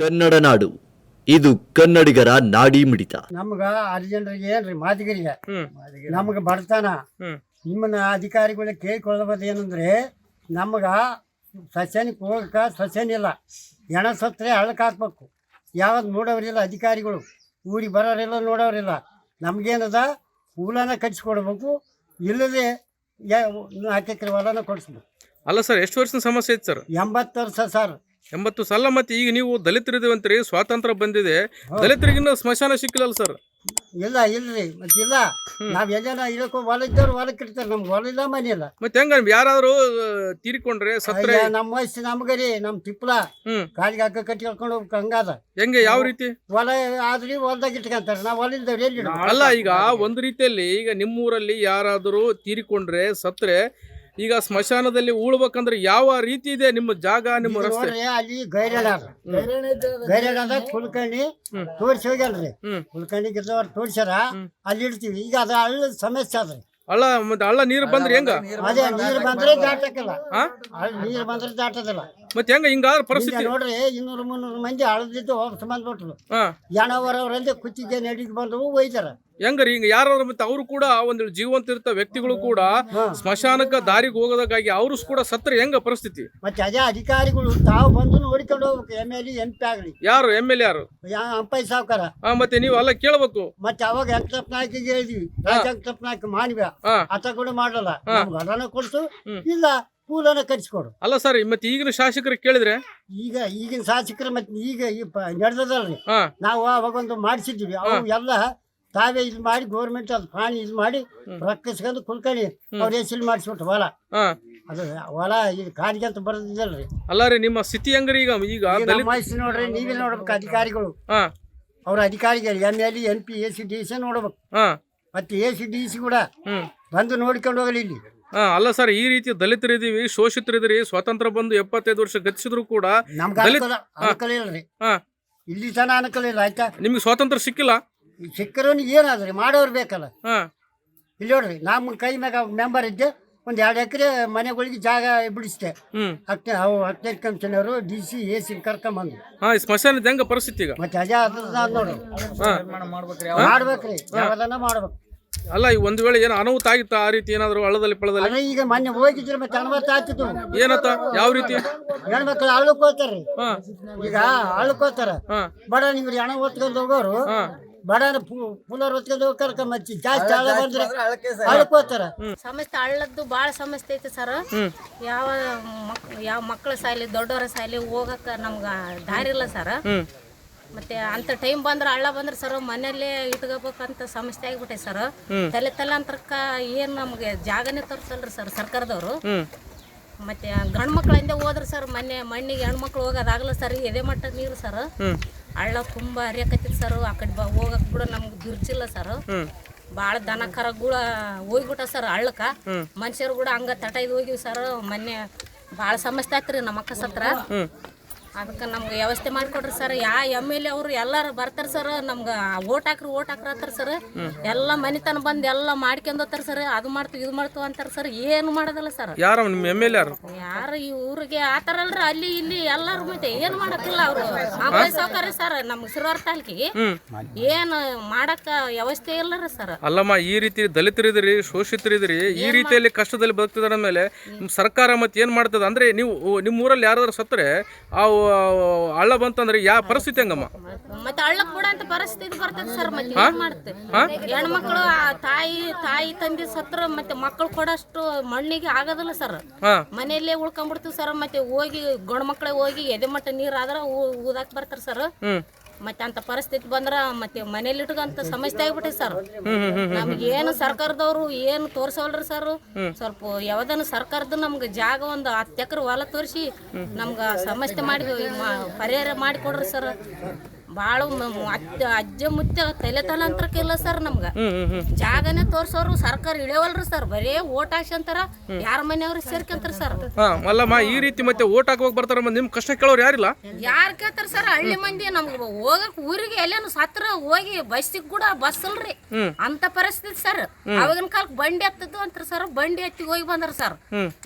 ಕನ್ನಡ ನಾಡು. ಇದು ಕನ್ನಡಿಗರ ನಾಡಿ ಮಿಡಿತ. ನಮ್ಗ ಅರ್ಜೆಂಟ್ರಿಗೆ ಏನ್ರಿ ಮಾದಿಗರಿಗೆ? ನಮ್ಗ ಬಡತನ. ನಿಮ್ಮನ್ನ ಅಧಿಕಾರಿಗಳ ಕೇಳ್ಕೊಳ್ಳೋದು ಏನಂದ್ರೆ ನಮ್ಗ ಸಸ್ಯನಿಗೆ ಹೋಗಕ ಸಸ್ಯನಿಲ್ಲ ಹೆಣ ಸತ್ತರೆ ಹಳ್ಳಕ್ಕೆ ಹಾಕ್ಬೇಕು. ಯಾವ್ದು ನೋಡೋರಿಲ್ಲ ಅಧಿಕಾರಿಗಳು. ಊರಿಗೆ ಬರೋರಿಲ್ಲ ನೋಡೋರಿಲ್ಲ. ನಮ್ಗೇನದ? ಹೂಲನ ಕಟ್ಸಿಕೊಡ್ಬೇಕು ಇಲ್ಲದೆ ನಾಲ್ಕು ಎಕರೆ ಹೊಲನ ಕೊಡಿಸ್ಬೇಕು. ಅಲ್ಲ ಸರ್ ಎಷ್ಟು ವರ್ಷದ ಸಮಸ್ಯೆ ಐತೆ ಸರ್? ಎಂಬತ್ತು ವರ್ಷ ಸರ್. ಎಂಬತ್ತು ಸಲ ಮತ್ತೆ ಈಗ ನೀವು ದಲಿತರಿದ್ದೀವಂತ್ರಿ ಸ್ವಾತಂತ್ರ್ಯ ಬಂದಿದೆ. ದಲಿತರಿಗಿನ್ನ ಸ್ಮಶಾನ ಸಿಕ್ಕಿಲ್ಲ ಸರ್? ಇಲ್ಲ ಇಲ್ರಿ. ಮತ್ತೆ ಇಲ್ಲ. ನಾವ್ ಎಲ್ಲೇನ ಇರಕ್ಕೋ ಹೊಲ ಇದ್ದವ್ರು ಹೊಲಕ್ಕೆ ಇರ್ತಾರೆ ನಮ್ಗೆ ಹೊಲ ಇಲ್ಲ ಮನೆ ಇಲ್ಲ. ಮತ್ತೆ ಹೆಂಗ ಯಾರಾದ್ರು ತೀರಿಕೊಂಡ್ರೆ ಸತ್ರೆ ಅಯ್ಯ, ನಮ್ಮ ವಯಸ್ಸು ನಮ್ಗರಿ ನಮ್ ತಿಪ್ಪಲ. ಹ್ಮ್. ಕಾಲಿಗೆ ಹಾಕ ಕಟ್ಟಿ ಹೋಗ್ಬೇಕು ಹಂಗಾದ. ಹೆಂಗೆ ಯಾವ ರೀತಿ? ಹೊಲ ಆದ್ರಿ ಹೊಲದಾಗ ಇಟ್ಕೊಂತಾರೆ. ನಾವ್ ಹೊಲ ಇಲ್ದವ್ರಿ ಎಲ್ಲಿ ಇಡೋದು? ಅಲ್ಲ ಈಗ ಒಂದ್ ರೀತಿಯಲ್ಲಿ ಈಗ ನಿಮ್ಮೂರಲ್ಲಿ ಯಾರಾದರೂ ತೀರಿಕೊಂಡ್ರೆ ಸತ್ರೆ ಈಗ ಸ್ಮಶಾನದಲ್ಲಿ ಉಳ್ಬೇಕಂದ್ರೆ ಯಾವ ರೀತಿ ಇದೆ ನಿಮ್ಮ ಜಾಗ ನಿಮ್ಮ ರಸ್ತೆ? ನೋಡ್ರಿ ಅಲ್ಲಿ ಗೈರಡ ಗೈರಡದ ಕುಲ್ಕರ್ಣಿ ತೋರ್ಸಿ ಹೋಗ್ಯಾನ್ರಿ ಹ್ಮ್. ಕುಲ್ಕರ್ಣಿ ಗಿದ್ದವ್ರು ತೋರ್ಸ್ಯಾರ ಅಲ್ಲಿ ಇಡ್ತೀವಿ. ಈಗ ಅದ ಹಳ್ಳ ಸಮಸ್ಯೆ ಅದ್ರಿ ಅಲ್ಲ ಮತ್ತೆ ಹಳ್ಳ ನೀರು ಬಂದ್ರೆ ಹೆಂಗ? ಅದೇ ನೀರ್ ಬಂದ್ರೆ ದಾಟಕ್ಕಿಲ್ಲ. ಹಾ? ನೀರು ನೀರ್ ಬಂದ್ರೆ ದಾಟದಿಲ್ಲ. ಮತ್ತೆ ಹೆಂಗ ಹಿಂಗಾದ್ರ ಪರಿಸ್ಥಿತಿ? ನೋಡ್ರಿ ಇನ್ನೂರ ಮುನ್ನೂರು ಮಂದಿ ಅಳದಿದ್ದು ಹೋಗಿ ಬಂದ್ಬಿಟ್ರು. ಹಾ. ಯಾಣವರವ್ರಂದೆ ಕುಚ್ಚಿದ್ದೆ ನಡಿಗೆ ಬಂದ್ರು ಒಯ್ತಾರ ಹೆಂಗರಿ ಹಿಂಗ ಯಾರಾದ್ರೂ ಮತ್ತೆ ಅವರು ಕೂಡ ಒಂದು ಜೀವಂತ ಇರ್ತ ವ್ಯಕ್ತಿಗಳು ಕೂಡ ಸ್ಮಶಾನಕ ದಾರಿಗೆ ಹೋಗೋದಕ್ಕಾಗಿ ಅವರು ಕೂಡ ಸತ್ರ ಹೆಂಗ ಪರಿಸ್ಥಿತಿ? ಮತ್ತೆ ಅದೇ ಅಧಿಕಾರಿಗಳು ತಾವು ಬಂದು ನೋಡಿಕೊಂಡು ಹೋಗ್ಬೇಕು ಎಂ ಎಲ್ ಎಂ ಪಿ ಆಗ್ಲಿ. ಯಾರು ಎಂ ಎಲ್ ಯಾರು? ಅಂಪೈ ಸಾವ್ಕಾರ. ಹಾ ಮತ್ತೆ ನೀವು ಅಲ್ಲ ಕೇಳಬೇಕು. ಮತ್ತೆ ಅವಾಗ ವೆಂಕಟಪ್ಪ ನಾಯ್ಕಿಗೆ ಹೇಳಿದ್ವಿ ಮಾಡಿವ ವೆಂಕಟಪ್ಪ ನಾಯ್ಕ ಮಾನ್ವ್ಯ ಆತ ಕೂಡ ಮಾಡಲ್ಲ. ನಮ್ಗೆ ಕೊಡ್ತು ಇಲ್ಲ ಕೂಲನ ಕಟ್ಸಿಕೊಡು ಅಲ್ಲ ಸರ್ ಮತ್ತೆ ಈಗಿನ ಶಾಸಕರು ಕೇಳಿದ್ರೆ? ಈಗ ಈಗಿನ ಶಾಸಕರು ಮತ್ತೆ ಈಗ ನಡೆದದಲ್ರಿ. ಹಾ. ನಾವು ಅವಾಗ ಒಂದು ಮಾಡಿಸಿದ್ವಿ. ಅವು ಎಲ್ಲ ತಾವೇ ಇದು ಮಾಡಿ ಗೌರ್ಮೆಂಟ್ ಅದು ಪ್ರಾಣಿ ಇದು ಮಾಡಿ ರಕ್ಕಿಸ್ಕೊಂಡು ಕುಲ್ಕಣಿ ಅವ್ರ ಹೆಸರು ಮಾಡಿಸ್ಬಿಟ್ಟು ಹೊಲ. ಹಾ. ಅದು ಹೊಲ ಇದು ಕಾಡಿಗೆ ಅಂತ ಬರೋದಿಲ್ಲರಿ ಅಲ್ಲ ರೀ ನಿಮ್ಮ ಸ್ಥಿತಿ ಹೆಂಗ್ರಿ ಈಗ? ಈಗ ಈಗ ದಲಿತ ನಮ್ಮ ವಯಸ್ಸು ನೋಡ್ರಿ ನೀವೇ ನೋಡ್ಬೇಕು ಅಧಿಕಾರಿಗಳು. ಹಾ. ಅವ್ರ ಅಧಿಕಾರಿಗಳು M L M P A C D C ನೋಡ್ಬೇಕು. ಹಾ. ಮತ್ತೆ ಎ ಸಿ ಡಿ ಸಿ ಕೂಡ ಹ್ಮ್. ಬಂದು ನೋಡ್ಕೊಂಡು ಹೋಗಲಿ ಇಲ್ಲಿ. ಹಾ ಅಲ್ಲ ಸರ್ ಈ ರೀತಿ ದಲಿತರಿದ್ದೀವಿ ಶೋಷಿತರಿದ್ದೀರಿ ಸ್ವಾತಂತ್ರ್ಯ ಬಂದು ಎಪ್ಪತ್ತೈದು ವರ್ಷ ಗತಿಸಿದ್ರು ಕೂಡ ನಮ್ಗೆ ದಲಿತ- ಅನುಕೂಲ ಅನುಕೂಲ ಇಲ್ರಿ ಹಾ. ಇಲ್ಲಿ ತನ ಅನುಕೂಲ ಇಲ್ಲ ಆಯ್ತಾ? ನಿಮ್ಗೆ ಸ್ವಾತಂತ್ರ್ಯ ಸಿಕ್ಕಿಲ್ಲ? ಸಿಕ್ಕರೂ ಏನಾದ್ರಿ ಮಾಡೋರು ಬೇಕಲ್ಲ. ಹಾ. ಇಲ್ಲಿ ನೋಡ್ರಿ ನಮ್ಮ ಕೈ ಮ್ಯಾಗ ಮೆಂಬರ್ ಇದ್ದೆ ಒಂದು ಎರಡು ಎಕರೆ ಮನೆಗಳಿಗೆ ಜಾಗ ಬಿಡಿಸ್ದೆ. ಹ್ಮ್. ಹತ್ತನೇ ಅವು ಹತ್ತನೇ ಕಂಪ್ನಿಯವರು ಡಿ ಸಿ ಎ ಸಿ ಕರ್ಕೊಂಬಂದು ಹಾ ಈ ಸ್ಮಶಾನದ ಹೆಂಗ ಪರಿಸ್ಥಿತಿ ಈಗ? ಮತ್ತೆ ಅಜಾ ಅದ ನೋಡ್ರಿ. ಹಾ. ಮಾಡ್ಬೇಕ್ರಿ ಯಾವ್ದನ್ನ ಮಾಡ್ಬೇಕು. ಅಲ್ಲ ಈ ಒಂದ್ ವೇಳೆ ಏನೋ ಅನಾಹುತ ಆಗಿತ್ತ? ಆ ರೀತಿ ಏನಾದ್ರು ಹಳ್ಳದಲ್ಲಿ ಪಳ್ಳದಲ್ಲಿ? ಅದೇ ಈಗ ಮೊನ್ನೆ ಹೋಗಿದ್ರೆ ಮತ್ತೆ ಅನುಮತಿ ಆಗ್ತಿತ್ತು. ಏನತ್ತ? ಯಾವ ರೀತಿ? ಹೆಣ್ಮಕ್ಳು ಹೋಗ್ತಾರ್ರಿ ಹಾ. ಈಗ ಹೋಗ್ತಾರ. ಹಾ. ಬಡ ನಿಮ್ಗೆ ಹಣ ಹೊತ್ಕೊಂಡು ಹೋಗೋರು ಹಾ. ಬಡನ ಪುನರ್ ಕರ್ಕೊಂಬಚ್ಚಿ ಜಾಸ್ತಿ ಹಳ್ಳ ಬಂದ್ರೆ ಹೋಗ್ತಾರ. ಸಮಸ್ಯೆ ಹಳ್ಳದ್ದು ಭಾಳ ಸಮಸ್ಯೆ ಐತೆ ಸರ್. ಯಾವ ಮಕ್ ಯಾವ ಮಕ್ಕಳ ಸಾಯ್ಲಿ ದೊಡ್ಡವರ ಸಾಯ್ಲಿ ಹೋಗಕ್ಕ ನಮ್ಗ ದಾರಿ ಇಲ್ಲ ಸರ್. ಹ್ಮ್. ಮತ್ತೆ ಅಂತ ಟೈಮ್ ಬಂದ್ರೆ ಹಳ್ಳ ಬಂದ್ರೆ ಸರ್ ಮನೆಯಲ್ಲೇ ಇಟ್ಕೋಬೇಕಂತ ಸಮಸ್ಯೆ ಆಗಿಬಿಟ್ಟೆ ಸರ್ ತಲೆ ತಲಾಂತರಕ್ಕ ಏನ್ ನಮಗೆ ಜಾಗನೇ ತೋರಿಸಲ್ರಿ ಸರ್ ಸರ್ಕಾರದವರು. ಮತ್ತೆ ಗಂಡು ಹಿಂದೆ ಹೋದ್ರೆ ಸರ್ ಮೊನ್ನೆ ಮಣ್ಣಿಗೆ ಹೆಣ್ಮಕ್ಳು ಹೋಗೋದಾಗಲ್ಲ ಸರ್ ಎದೆ ಮಟ್ಟ ನೀರು ಸರ್ ಹಳ್ಳ ತುಂಬ ಹರಿಯಕತ್ತಿತ್ತು ಸರ್ ಆ ಕಡೆ ಬ ಹೋಗಕ್ ಕೂಡ ನಮ್ಗೆ ದುರ್ಚಿಲ್ಲ ಸರ್ ಭಾಳ ದನ ಕರಗಳ ಹೋಗ್ಬಿಟ್ಟ ಸರ್ ಹಳ್ಳಕ್ಕ. ಮನುಷ್ಯರು ಕೂಡ ಹಂಗ ತಟ ಇದು ಹೋಗಿವಿ ಸರ್ ಮೊನ್ನೆ ಭಾಳ ಸಮಸ್ಯೆ ಆತ್ರಿ ನಮ್ಮ ಅಕ್ಕ ಸತ್ರ ಅದಕ್ಕೆ ನಮ್ಗೆ ವ್ಯವಸ್ಥೆ ಮಾಡಿಕೊಡ್ರಿ ಸರ್. ಯಾ ಎಂ ಎಲ್ ಎ ಅವರು ಎಲ್ಲಾರು ಬರ್ತಾರೆ ಸರ್. ನಮ್ಗೆ ಓಟ್ ಹಾಕ್ರಿ ಓಟ್ ಹಾಕ್ರಿ ಅಂತಾರೆ ಸರ್. ಎಲ್ಲ ಮನಿತನ ಬಂದು ಎಲ್ಲ ಮಾಡ್ಕೊಂಡೋತಾರ ಸರ್. ಅದು ಮಾಡ್ತೀವಿ ಇದು ಮಾಡ್ತೀವಿ ಅಂತಾರೆ ಸರ್. ಏನು ಮಾಡೋದಲ್ಲ ಸರ್. ಯಾರ ನಿಮ್ಮ ಎಂ ಎಲ್ ಯಾರು? ಯಾರು ಈ ಊರಿಗೆ ಆತಾರಲ್ರಿ ಅಲ್ಲಿ ಇಲ್ಲಿ ಎಲ್ಲಾರು ಮತ್ತೆ ಏನು ಮಾಡಕ್ಕಿಲ್ಲ ಅವರು. ಸೌಕರ್ಯ ಸರ್. ನಮ್ಗೆ ಸಿರುವಾರ ತಾಲೂಕಿಗೆ ಏನು ಮಾಡಕ್ಕ ವ್ಯವಸ್ಥೆ ಇಲ್ಲರಿ ಸರ್. ಅಲ್ಲಮ್ಮ ಈ ರೀತಿ ದಲಿತರಿದ್ರಿ ಶೋಷಿತರಿದ್ರಿ ಈ ರೀತಿಯಲ್ಲಿ ಕಷ್ಟದಲ್ಲಿ ಬದುಕ್ತಿದಾರ ಮೇಲೆ ಸರ್ಕಾರ ಮತ್ತೆ ಏನ್ ಮಾಡ್ತದ? ಅಂದ್ರೆ ನೀವು ನಿಮ್ಮ ಊರಲ್ಲಿ ಯಾರಾದ್ರೂ ಸತ್ತರೆ ಆ ಹಳ್ಳ ಬಂತಂದ್ರೆ ಯಾವ ಪರಿಸ್ಥಿತಿ ಹೆಂಗಮ್ಮ? ಮತ್ತೆ ಹಳ್ಳಕ್ ಕೂಡ ಅಂತ ಪರಿಸ್ಥಿತಿ ಬರ್ತದೆ ಸರ್ ಮತ್ತೆ ಏನ್ ಮಾಡುತ್ತೆ ಹೆಣ್ಮಕ್ಳು ಆ ತಾಯಿ ತಾಯಿ ತಂದೆ ಸತ್ರ ಮತ್ತೆ ಮಕ್ಕಳು ಕೊಡಷ್ಟು ಮಣ್ಣಿಗೆ ಆಗೋದಿಲ್ಲ ಸರ್. ಮನೆಯಲ್ಲೇ ಉಳ್ಕೊಂಡ್ಬಿಡ್ತೀವಿ ಸರ್ ಮತ್ತೆ ಹೋಗಿ ಗಂಡ್ಮಕ್ಳೆ ಹೋಗಿ ಎದೆ ಮಟ್ಟ ನೀರ್ ಆದ್ರೆ ಊದಾಕ್ ಬರ್ತಾರೆ ಸರ್. ಮತ್ತೆ ಅಂತ ಪರಿಸ್ಥಿತಿ ಬಂದ್ರ ಮತ್ತೆ ಮನೇಲಿ ಇಟ್ಕೊಂತ ಸಮಸ್ಯೆ ಆಗ್ಬಿಟ್ಟೆ ಸರ್ ನಮ್ಗೆ ಏನು ಸರ್ಕಾರದವ್ರು ಏನು ತೋರ್ಸವಲ್ರಿ ಸರ್ ಸ್ವಲ್ಪ ಯಾವ್ದನ ಸರ್ಕಾರದ ನಮ್ಗೆ ಜಾಗ ಒಂದು ಹತ್ತು ಎಕರೆ ಹೊಲ ತೋರಿಸಿ ನಮ್ಗೆ ಸಮಸ್ಯೆ ಮಾಡಿ ಪರಿಹಾರ ಮಾಡಿ ಕೊಡ್ರಿ ಸರ್ ಭಾಳ ಅಜ್ಜ ಅಜ್ಜ ಮುಚ್ಚ ತಲೆ ತಲಾಂತರಕ್ಕೆ ಇಲ್ಲ ಸರ್ ನಮ್ಗ. ಜಾಗನೇ ತೋರ್ಸೋರು ಸರ್ಕಾರ ಇಳಿಯವಲ್ರಿ ಸರ್. ಬರೇ ಓಟ್ ಹಾಕ್ಸಂತಾರ ಯಾರ ಮನೆಯವ್ರು ಸೇರ್ಕಂತಾರ ಸರ್. ಹಾ ಅಲ್ಲಮ್ಮ ಈ ರೀತಿ ಮತ್ತೆ ಓಟ್ ಹಾಕೋಕ್ ಬರ್ತಾರ ನಿಮ್ ಕಷ್ಟ ಕೇಳೋರು ಯಾರಿಲ್ಲ? ಯಾರ್ ಕೇಳ್ತಾರ ಸರ್? ಹಳ್ಳಿ ಮಂದಿ ನಮ್ಗ ಹೋಗಕ್ ಊರಿಗೆ ಎಲ್ಲೇನು ಸತ್ರ ಹೋಗಿ ಬಸ್ಸಿಗೆ ಕೂಡ ಬಸ್ ಅಲ್ರಿ ಅಂತ ಪರಿಸ್ಥಿತಿ ಸರ್. ಅವಾಗಿನ ಕಾಲಕ್ಕೆ ಬಂಡಿ ಹತ್ತದ್ದು ಅಂತಾರ ಸರ್. ಬಂಡಿ ಹತ್ತಿ ಹೋಗಿ ಬಂದ್ರ ಸರ್.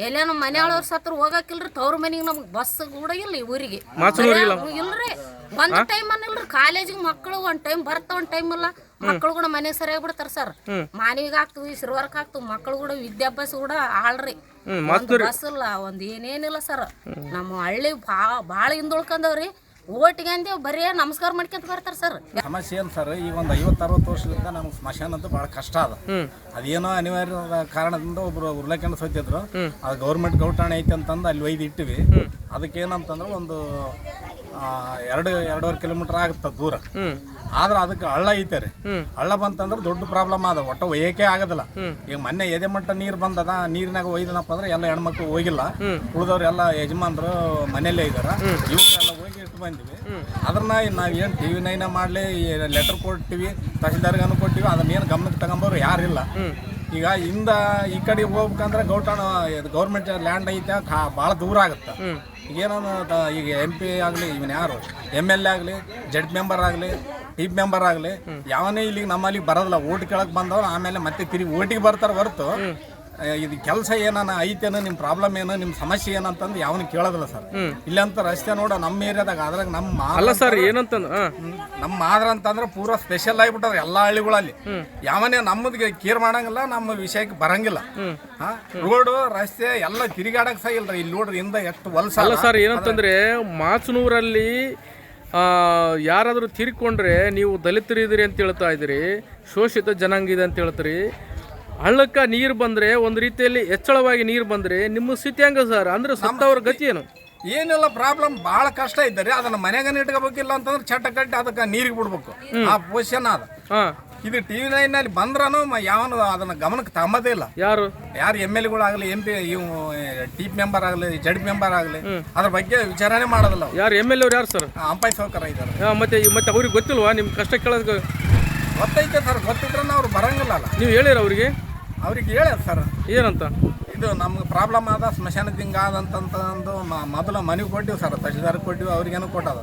ಎಲ್ಲೇನು ಮನೆಯೊಳವ್ರ ಸತ್ರ ಹೋಗಕ್ಕಿಲ್ರಿ ತವ್ರ ಮನೆಗೆ ನಮ್ಗೆ ಬಸ್ ಕೂಡ ಇಲ್ಲ ಈ ಊರಿಗೆ. ಇಲ್ರಿ. ಒಂದ್ ಟೈಮ್ ಅನ್ನಲ್ರಿ. ಕಾಲೇಜಿಗೆ ಮಕ್ಕಳು ಒಂದ್ ಟೈಮ್ ಬರ್ತ ಒಂದ್ ಟೈಮ್ ಅಲ್ಲ ಮಕ್ಕಳು ಕೂಡ ಮನೆಗೆ ಸರಿಯಾಗಿ ಬಿಡ್ತಾರ ಸರ್. ಮಾನವಿಗೆ ಆಗ್ತದೆ ಸಿರ್ವರ್ಕ್ ಆಗ್ತು ಮಕ್ಕಳು ಕೂಡ ವಿದ್ಯಾಭ್ಯಾಸ ಕೂಡ ಆಳ್ರಿ. ಒಂದ್ ಬಸ್ ಇಲ್ಲ ಒಂದ್ ಏನೇನಿಲ್ಲ ಸರ್. ನಮ್ಮ ಹಳ್ಳಿ ಬಾಳ ಭಾಳ ಹಿಂದುಳ್ಕೊಂಡವ್ರಿ ಓಟಿಗೆ ಅಂದೇವ್ ಬರೀ ನಮಸ್ಕಾರ ಮಾಡ್ಕೊಂತ ಬರ್ತಾರ ಸರ್. ಸಮಸ್ಯೆ ಏನು ಸರ್ ಈ ಒಂದು ಐವತ್ತು ಅರವತ್ತು ವರ್ಷದಿಂದ ನಮ್ಗೆ ಸ್ಮಶಾನ ಅಂತ ಭಾಳ ಕಷ್ಟ ಅದ. ಅದೇನೋ ಅನಿವಾರ್ಯ ಕಾರಣದಿಂದ ಒಬ್ರು ಉರ್ಲೆಕೊಂಡು ಸೋತಿದ್ರು. ಅದು ಗೌರ್ಮೆಂಟ್ ಗೌಟಾಣೆ ಐತೆ ಅಂತಂದು ಅಲ್ಲಿ ಒಯ್ದು ಇಟ್ಟಿವಿ. ಅದಕ್ಕೆ ಏನಂತಂದ್ರೆ ಒಂದು ಎರಡು ಎರಡೂವರೆ ಕಿಲೋಮೀಟರ್ ಆಗುತ್ತೆ ದೂರ. ಆದ್ರೆ ಅದಕ್ಕೆ ಹಳ್ಳ ಐತೆ ರೀ. ಹಳ್ಳ ಬಂತಂದ್ರೆ ದೊಡ್ಡ ಪ್ರಾಬ್ಲಮ್ ಅದ ಒಟ್ಟು ಒಯ್ಯಕ್ಕೆ ಆಗೋದಿಲ್ಲ. ಈಗ ಮೊನ್ನೆ ಎದೆ ಮಟ್ಟ ನೀರು ಬಂದದ ನೀರಿನಾಗ ಒಯ್ದನಪ್ಪ ಅಂದ್ರೆ ಎಲ್ಲ ಹೆಣ್ಮಕ್ಳು ಹೋಗಿಲ್ಲ ಉಳಿದವ್ರು ಎಲ್ಲ ಯಜಮಾನ್ರು ಮನೆಯಲ್ಲೇ ಇದಾರ. ಇವಕ್ಕೆಲ್ಲ ಹೋಗಿ ಇಟ್ಟು ಬಂದಿವಿ. ಅದ್ರನ್ನ ನಾವು ಏನು ಟಿ ವಿ ನೈನ ಮಾಡಲಿ ಲೆಟರ್ ಕೊಟ್ಟಿವಿ ತಹಸೀಲ್ದಾರ್ಗನು ಕೊಟ್ಟಿವಿ ಅದನ್ನ ಏನು ಗಮನಕ್ಕೆ ತಗೊಂಬವ್ರು ಯಾರಿಲ್ಲ ಈಗ ಇಂದ ಈ ಕಡೆ ಹೋಗ್ಬೇಕಂದ್ರೆ ಗೌಟಾಣ ಗೌರ್ಮೆಂಟ್ ಲ್ಯಾಂಡ್ ಐತೆ ಭಾಳ ದೂರ ಆಗುತ್ತೆ. ತ- ಈಗ ಎಂ ಪಿ ಆಗಲಿ ಇವನು ಯಾರು? ಎಂ ಎಲ್ ಎ ಆಗಲಿ ಜಡ್ ಮೆಂಬರ್ ಆಗಲಿ ಟೀಮ್ ಮೆಂಬರ್ ಆಗಲಿ ಯಾವನೇ ಇಲ್ಲಿಗೆ ನಮ್ಮಲ್ಲಿ ಬರೋದಿಲ್ಲ. ಓಟ್ ಕೇಳಕ್ ಬಂದವ್ರು ಆಮೇಲೆ ಮತ್ತೆ ತಿರುಗಿ ಓಟಿಗೆ ಬರ್ತಾರೆ ಹೊರತು. ಇದು ಕೆಲಸ ಏನಾನ ಐತೇನೋ ನಿಮ್ಮ ಪ್ರಾಬ್ಲಮ್ ಏನು ನಿಮ್ಮ ಸಮಸ್ಯೆ ಏನಂತಂದು ಯಾವನು ಕೇಳೋದಿಲ್ಲ ಸರ್. ಇಲ್ಲಂತ ರಸ್ತೆ ನೋಡ ನಮ್ಮ ಏರಿಯಾದಾಗ ಅದ್ರಾಗ ನಮ್ಮ ಅಲ್ಲ ಸರ್ ಏನಂತಂದ್ರೆ ನಮ್ಮ ಮಾದ್ರ ಅಂತಂದ್ರೆ ಪೂರ ಸ್ಪೆಷಲ್ ಆಗಿಬಿಟ್ಟದ ಎಲ್ಲಾ ಹಳ್ಳಿಗಳಲ್ಲಿ. ಯಾವನೇ ನಮ್ಮದಿಗೆ ಕೇರ್ ಮಾಡಂಗಿಲ್ಲ ನಮ್ಮ ವಿಷಯಕ್ಕೆ ಬರಂಗಿಲ್ಲ. ರೋಡು ರಸ್ತೆ ಎಲ್ಲ ತಿರುಗಾಡಕ್ ಸಹ ಇಲ್ರಿ. ಇಲ್ಲಿ ನೋಡ್ರಿ ಇಂದ ಎಷ್ಟು ವಲಸ ಅಲ್ಲ. ಸರ್ ಏನಂತಂದ್ರೆ ಮಾಚನೂರಲ್ಲಿ ಯಾರಾದರೂ ತೀರ್ಕೊಂಡ್ರೆ ನೀವು ದಲಿತರಿದ್ದೀರಿ ಅಂತ ಹೇಳ್ತಾ ಇದ್ದೀರಿ ಶೋಷಿತ ಜನಾಂಗ ಇದೆ ಅಂತ ಹೇಳ್ತೀರಿ. ಹಳ್ಳಕ್ಕ ನೀರು ಬಂದ್ರೆ ಒಂದು ರೀತಿಯಲ್ಲಿ ಹೆಚ್ಚಳವಾಗಿ ನೀರು ಬಂದ್ರೆ ನಿಮ್ಮ ಸ್ಥಿತಿ ಹಂಗ ಸರ್? ಅಂದ್ರೆ ಸತ್ತವ್ರ ಗತಿ ಏನು? ಏನೆಲ್ಲ ಪ್ರಾಬ್ಲಮ್ ಭಾಳ ಕಷ್ಟ ಇದ್ದಾರೆ ಅದನ್ನ ಮನೆಗ ಇಟ್ಕೋಬೇಕಿಲ್ಲ ಅಂತಂದ್ರೆ ಚಟ ಕಟ್ಟಿ ಅದಕ್ಕೆ ನೀರಿಗೆ ಬಿಡ್ಬೇಕು. ಆ ಪೊಸಿಷನ್ ಅದ. ಇದು ಟಿ ವಿ ಅಲ್ಲಿ ಬಂದ್ರೂ ಯಾವನು ಅದನ್ನ ಗಮನಕ್ಕೆ ತಮ್ಮದೇ ಇಲ್ಲ. ಯಾರು? ಯಾರು ಎಂ ಎಲ್ ಎಗಳಾಗಲಿ ಎಂ ಪಿ ಇವು ಟೀಪ್ ಮೆಂಬರ್ ಆಗಲಿ ಜಡ್ ಮೆಂಬರ್ ಆಗಲಿ ಅದ್ರ ಬಗ್ಗೆ ವಿಚಾರಣೆ ಮಾಡೋದಿಲ್ಲ ಯಾರು ಎಂ ಎಲ್ ಅವ್ರು ಯಾರು ಸರ್? ಅಂಪಾಯಿ ಸೌಕರ್ಯ ಇದ್ದಾರೆ. ಮತ್ತೆ ಮತ್ತೆ ಅವ್ರಿಗೆ ಗೊತ್ತಿಲ್ವಾ? ನಿಮ್ಮ ಕಷ್ಟ ಕೇಳೋದು ಗೊತ್ತೈತೆ ಸರ್ ಗೊತ್ತಿದ್ರೆ ಅವ್ರು ಬರಂಗಿಲ್ಲ ನೀವು ಹೇಳಿರ ಅವ್ರಿಗೆ? ಅವ್ರಿಗೆ ಹೇಳ ಸರ್. ಏನಂತ? ಇದು ನಮ್ಗೆ ಪ್ರಾಬ್ಲಮ್ ಆದ ಸ್ಮಶಾನದ ಹಿಂಗೆ ಆದಂತಂದು ಮೊದಲು ಮನೆಗೆ ಕೊಟ್ಟಿವಿ ಸರ್ ತಹಶೀಲ್ದಾರ್ಗೆ ಕೊಟ್ಟಿವಿ ಅವ್ರಿಗೇನು ಕೊಟ್ಟದ.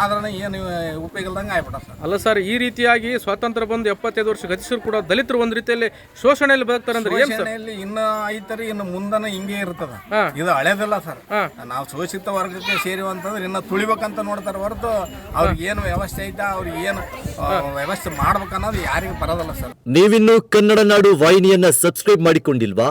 ಆದ್ರೆ ಏನು ಉಪಯೋಗ ಇಲ್ದಂಗೆ ಆಯ್ಬಿಟ್ಟ ಸರ್ ಅಲ್ಲ ಸರ್ ಈ ರೀತಿಯಾಗಿ ಸ್ವಾತಂತ್ರ್ಯ ಬಂದು ಎಪ್ಪತ್ತೈದು ವರ್ಷ ಗತಿಸಿದ್ರು ಕೂಡ ದಲಿತರು ಒಂದು ರೀತಿಯಲ್ಲಿ ಶೋಷಣೆಯಲ್ಲಿ ಬದುಕ್ತಾರೆ ಅಂದ್ರೆ ಏನು ಸರ್ ಶೋಷಣೆಯಲ್ಲಿ ಇನ್ನು ಐತರಿ ಇನ್ನು ಮುಂದನ ಹಿಂಗೆ ಇರ್ತದ. ಇದು ಹಳೇದಲ್ಲ ಸರ್ ನಾವು ಶೋಷಿತ ವರ್ಗಕ್ಕೆ ಸೇರಿವಂತಂದ್ರೆ ಇನ್ನು ತುಳಿಬೇಕಂತ ನೋಡ್ತಾರೆ ಹೊರತು ಅವ್ರಿಗೆ ಏನು ವ್ಯವಸ್ಥೆ ಐತಾ ಅವ್ರಿಗೆ ಏನು ವ್ಯವಸ್ಥೆ ಮಾಡ್ಬೇಕನ್ನೋದು ಯಾರಿಗೂ ಬರೋದಲ್ಲ ಸರ್ ನೀವಿನ್ನು ಕನ್ನಡ ನಾಡು ವಾಹಿನಿಯನ್ನ ಸಬ್ಸ್ಕ್ರೈಬ್ ಮಾಡಿಕೊಂಡಿಲ್ವಾ?